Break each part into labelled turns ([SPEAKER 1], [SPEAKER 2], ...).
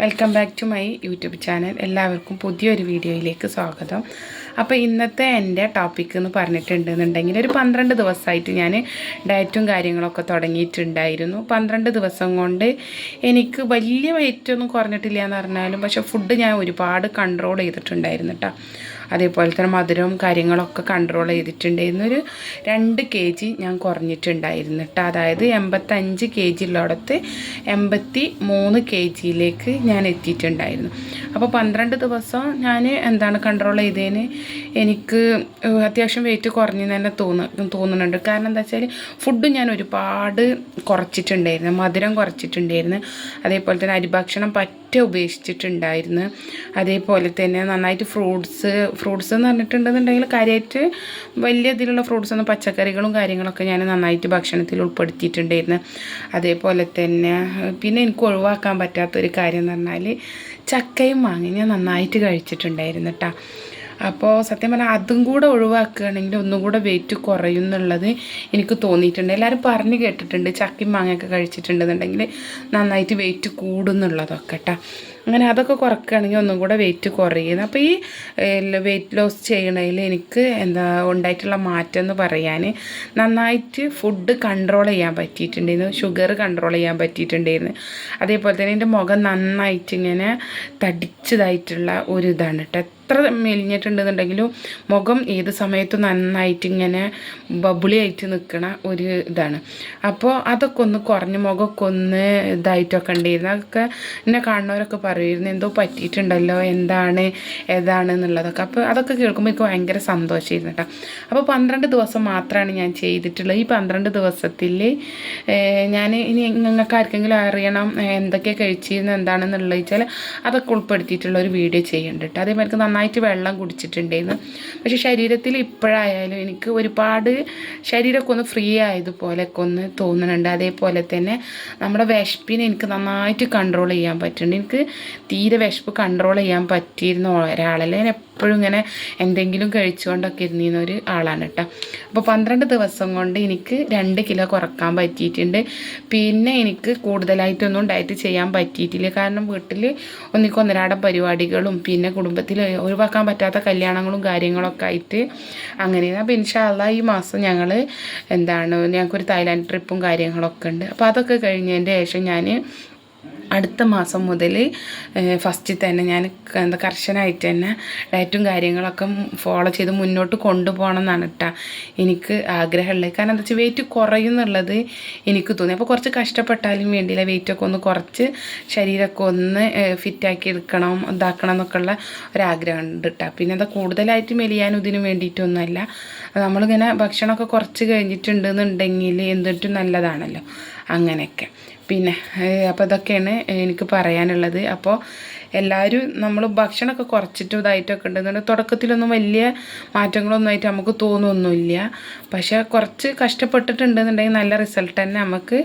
[SPEAKER 1] Welcome back to my YouTube channel എല്ലാവർക്കും പുതിയൊരു വീഡിയോയിലേക്ക് സ്വാഗതം. അപ്പോൾ ഇന്നത്തെ എന്റെ ടോപ്പിക് എന്ന് പറഞ്ഞിട്ടുണ്ടെന്നുണ്ടെങ്കിൽ ഒരു പന്ത്രണ്ട് ദിവസമായിട്ട് ഞാൻ ഡയറ്റും കാര്യങ്ങളൊക്കെ തുടങ്ങിയിട്ടുണ്ടായിരുന്നു. പന്ത്രണ്ട് ദിവസം കൊണ്ട് എനിക്ക് വലിയ വെയിറ്റ് ഒന്നും കുറഞ്ഞിട്ടില്ല എന്ന് പറഞ്ഞാലും പക്ഷേ ഫുഡ് ഞാൻ ഒരുപാട് കൺട്രോൾ ചെയ്തിട്ടുണ്ടായിരുന്നു കേട്ടോ അതേപോലെ തന്നെ മധുരവും കാര്യങ്ങളൊക്കെ കൺട്രോൾ ചെയ്തിട്ടുണ്ടായിരുന്നൊരു രണ്ട് കെ ജി ഞാൻ കുറഞ്ഞിട്ടുണ്ടായിരുന്നു കേട്ടോ അതായത് എൺപത്തഞ്ച് കെ ജി ഉള്ളിടത്ത് എൺപത്തി മൂന്ന് കെ ജിയിലേക്ക് ഞാൻ എത്തിയിട്ടുണ്ടായിരുന്നു. അപ്പോൾ പന്ത്രണ്ട് ദിവസം ഞാൻ എന്താണ് കൺട്രോൾ ചെയ്തതിന് എനിക്ക് അത്യാവശ്യം വെയിറ്റ് കുറഞ്ഞു തന്നെ തോന്നു തോന്നുന്നുണ്ട്. കാരണം എന്താ വെച്ചാൽ ഫുഡ് ഞാൻ ഒരുപാട് കുറച്ചിട്ടുണ്ടായിരുന്നു. മധുരം കുറച്ചിട്ടുണ്ടായിരുന്നു. അതേപോലെ തന്നെ അരിഭക്ഷണം പറ്റ ഉപേക്ഷിച്ചിട്ടുണ്ടായിരുന്നു. അതേപോലെ തന്നെ നന്നായിട്ട് ഫ്രൂട്ട്സ് ഫ്രൂട്ട്സ് എന്ന് പറഞ്ഞിട്ടുണ്ടെന്നുണ്ടെങ്കിൽ കാര്യമായിട്ട് വലിയ ഇതിലുള്ള ഫ്രൂട്ട്സ് ഒന്നും പച്ചക്കറികളും കാര്യങ്ങളൊക്കെ ഞാൻ നന്നായിട്ട് ഭക്ഷണത്തിൽ ഉൾപ്പെടുത്തിയിട്ടുണ്ടായിരുന്നു. അതേപോലെ തന്നെ പിന്നെ എനിക്ക് ഒഴിവാക്കാൻ പറ്റാത്തൊരു കാര്യം എന്ന് പറഞ്ഞാൽ ചക്കയും മാങ്ങയും ഞാൻ നന്നായിട്ട് കഴിച്ചിട്ടുണ്ടായിരുന്നു കേട്ടോ അപ്പോൾ സത്യം പറഞ്ഞാൽ അതും കൂടെ ഒഴിവാക്കുകയാണെങ്കിൽ ഒന്നും കൂടെ വെയിറ്റ് കുറയും എന്നുള്ളത് എനിക്ക് തോന്നിയിട്ടുണ്ട്. എല്ലാവരും പറഞ്ഞ് കേട്ടിട്ടുണ്ട് ചക്കയും മാങ്ങയൊക്കെ കഴിച്ചിട്ടുണ്ടെന്നുണ്ടെങ്കിൽ നന്നായിട്ട് വെയിറ്റ് കൂടുന്നുള്ളതൊക്കെ കേട്ടോ അങ്ങനെ അതൊക്കെ കുറക്കുകയാണെങ്കിൽ ഒന്നും കൂടെ വെയിറ്റ് കുറയുന്നു. അപ്പോൾ ഈ വെയിറ്റ് ലോസ് ചെയ്യണതിൽ എനിക്ക് എന്താ ഉണ്ടായിട്ടുള്ള മാറ്റം എന്ന് പറയാൻ നന്നായിട്ട് ഫുഡ് കൺട്രോൾ ചെയ്യാൻ പറ്റിയിട്ടുണ്ടായിരുന്നു. ഷുഗർ കൺട്രോൾ ചെയ്യാൻ പറ്റിയിട്ടുണ്ടായിരുന്നു. അതേപോലെ തന്നെ എന്റെ മുഖം നന്നായിട്ട് ഇങ്ങനെ തടിച്ചതായിട്ടുള്ള ഒരു ഇതാണ് കേട്ടോ എത്ര മെലിഞ്ഞിട്ടുണ്ടെന്നുണ്ടെങ്കിലും മുഖം ഏത് സമയത്തും നന്നായിട്ട് ഇങ്ങനെ ബബിളി ആയിട്ട് നിൽക്കണ ഒരു ഇതാണ്. അപ്പോൾ അതൊക്കെ ഒന്ന് കുറഞ്ഞ് മുഖമൊക്കെ ഒന്ന് ഇതായിട്ടൊക്കെ ഉണ്ടായിരുന്നു. അതൊക്കെ എന്നെ കാണുന്നവരൊക്കെ പറയുമായിരുന്നു എന്തോ പറ്റിയിട്ടുണ്ടല്ലോ? എന്താണ്? ഏതാണ്? എന്നുള്ളതൊക്കെ. അപ്പോൾ അതൊക്കെ കേൾക്കുമ്പോൾ എനിക്ക് ഭയങ്കര സന്തോഷമായിരുന്നു കേട്ടോ. അപ്പോൾ പന്ത്രണ്ട് ദിവസം മാത്രമാണ് ഞാൻ ചെയ്തിട്ടുള്ളത്. ഈ പന്ത്രണ്ട് ദിവസത്തിൽ ഞാൻ ഇനി നിങ്ങൾക്ക് ആർക്കെങ്കിലും അറിയണം എന്തൊക്കെ കഴിച്ചിരുന്നു എന്താണെന്നുള്ളത് വെച്ചാൽ അതൊക്കെ ഉൾപ്പെടുത്തിയിട്ടുള്ള ഒരു വീഡിയോ ചെയ്യുന്നുണ്ട് കേട്ടോ. അതേമാതിരി നന്നായിട്ട് വെള്ളം കുടിച്ചിട്ടുണ്ടായിരുന്നു പക്ഷെ ശരീരത്തിൽ ഇപ്പോഴായാലും എനിക്ക് ഒരുപാട് ശരീരമൊക്കെ ഒന്ന് ഫ്രീ ആയതുപോലെയൊക്കെ ഒന്ന് തോന്നുന്നുണ്ട്. അതേപോലെ തന്നെ നമ്മുടെ വിശപ്പിനെ എനിക്ക് നന്നായിട്ട് കൺട്രോൾ ചെയ്യാൻ പറ്റുന്നുണ്ട്. എനിക്ക് തീരെ വിശപ്പ് കൺട്രോൾ ചെയ്യാൻ പറ്റിയിരുന്ന ഒരാളല്ല. ഞാൻ എപ്പോഴും ഇങ്ങനെ എന്തെങ്കിലും കഴിച്ചുകൊണ്ടൊക്കെ ഇരുന്നിരുന്ന ഒരു ആളാണ് കേട്ടോ. അപ്പോൾ പന്ത്രണ്ട് ദിവസം കൊണ്ട് എനിക്ക് രണ്ട് കിലോ കുറയ്ക്കാൻ പറ്റിയിട്ടുണ്ട്. പിന്നെ എനിക്ക് കൂടുതലായിട്ടൊന്നും ഡയറ്റ് ചെയ്യാൻ പറ്റിയിട്ടില്ല. കാരണം വീട്ടിൽ ഒന്നിക്കൊന്നരാടം പരിപാടികളും പിന്നെ കുടുംബത്തിൽ ഒഴിവാക്കാൻ പറ്റാത്ത കല്യാണങ്ങളും കാര്യങ്ങളൊക്കെ ആയിട്ട് അങ്ങനെ അപ്പോൾ ഇൻഷാല്ല ഈ മാസം ഞങ്ങൾ എന്താണ് ഞങ്ങൾക്കൊരു തായ്ലാൻഡ് ട്രിപ്പും കാര്യങ്ങളൊക്കെ ഉണ്ട്. അപ്പോൾ അതൊക്കെ കഴിഞ്ഞതിന്റെ ശേഷം ഞാൻ അടുത്ത മാസം മുതൽ ഫസ്റ്റിൽ തന്നെ ഞാൻ എന്താ കർശനമായിട്ട് തന്നെ ഡയറ്റും കാര്യങ്ങളൊക്കെ ഫോളോ ചെയ്ത് മുന്നോട്ട് കൊണ്ടുപോകണം എന്നാണ് കേട്ടോ എനിക്ക് ആഗ്രഹമുള്ളത്. കാരണം എന്താ വെച്ചാൽ വെയിറ്റ് കുറയും എന്നുള്ളത് എനിക്ക് തോന്നി. അപ്പോൾ കുറച്ച് കഷ്ടപ്പെട്ടാലും വേണ്ടിയില്ല വെയിറ്റൊക്കെ ഒന്ന് കുറച്ച് ശരീരമൊക്കെ ഒന്ന് ഫിറ്റാക്കി എടുക്കണം ഇതാക്കണം എന്നൊക്കെ ഉള്ള ഒരാഗ്രഹം ഉണ്ട് കേട്ടോ പിന്നെ എന്താ കൂടുതലായിട്ട് മെലിയാനും ഇതിനു വേണ്ടിയിട്ടൊന്നുമല്ല. നമ്മളിങ്ങനെ ഭക്ഷണമൊക്കെ കുറച്ച് കഴിഞ്ഞിട്ടുണ്ടെന്നുണ്ടെങ്കിൽ എന്തിട്ടും നല്ലതാണല്ലോ അങ്ങനെയൊക്കെ. പിന്നെ അപ്പോൾ ഇതൊക്കെയാണ് എനിക്ക് പറയാനുള്ളത്. അപ്പോൾ എല്ലാവരും നമ്മൾ ഭക്ഷണമൊക്കെ കുറച്ചിട്ട് ഇതായിട്ടൊക്കെ ഉണ്ടെന്നുണ്ടെങ്കിൽ തുടക്കത്തിലൊന്നും വലിയ മാറ്റങ്ങളൊന്നും ആയിട്ട് നമുക്ക് തോന്നുമൊന്നുമില്ല പക്ഷേ കുറച്ച് കഷ്ടപ്പെട്ടിട്ടുണ്ടെന്നുണ്ടെങ്കിൽ നല്ല റിസൾട്ട് തന്നെ നമുക്ക്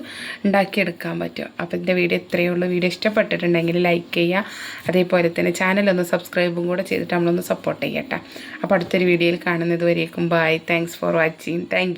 [SPEAKER 1] ഉണ്ടാക്കിയെടുക്കാൻ പറ്റും. അപ്പോൾ ഇതിന്റെ വീഡിയോ ഇത്രയേ ഉള്ളൂ. വീഡിയോ ഇഷ്ടപ്പെട്ടിട്ടുണ്ടെങ്കിൽ ലൈക്ക് ചെയ്യുക. അതേപോലെ തന്നെ ചാനലൊന്ന് സബ്സ്ക്രൈബും കൂടെ ചെയ്തിട്ട് നമ്മളൊന്ന് സപ്പോർട്ട് ചെയ്യട്ടെ. അപ്പോൾ അടുത്തൊരു വീഡിയോയിൽ കാണുന്നത് വരേക്കും bye thanks for watching thank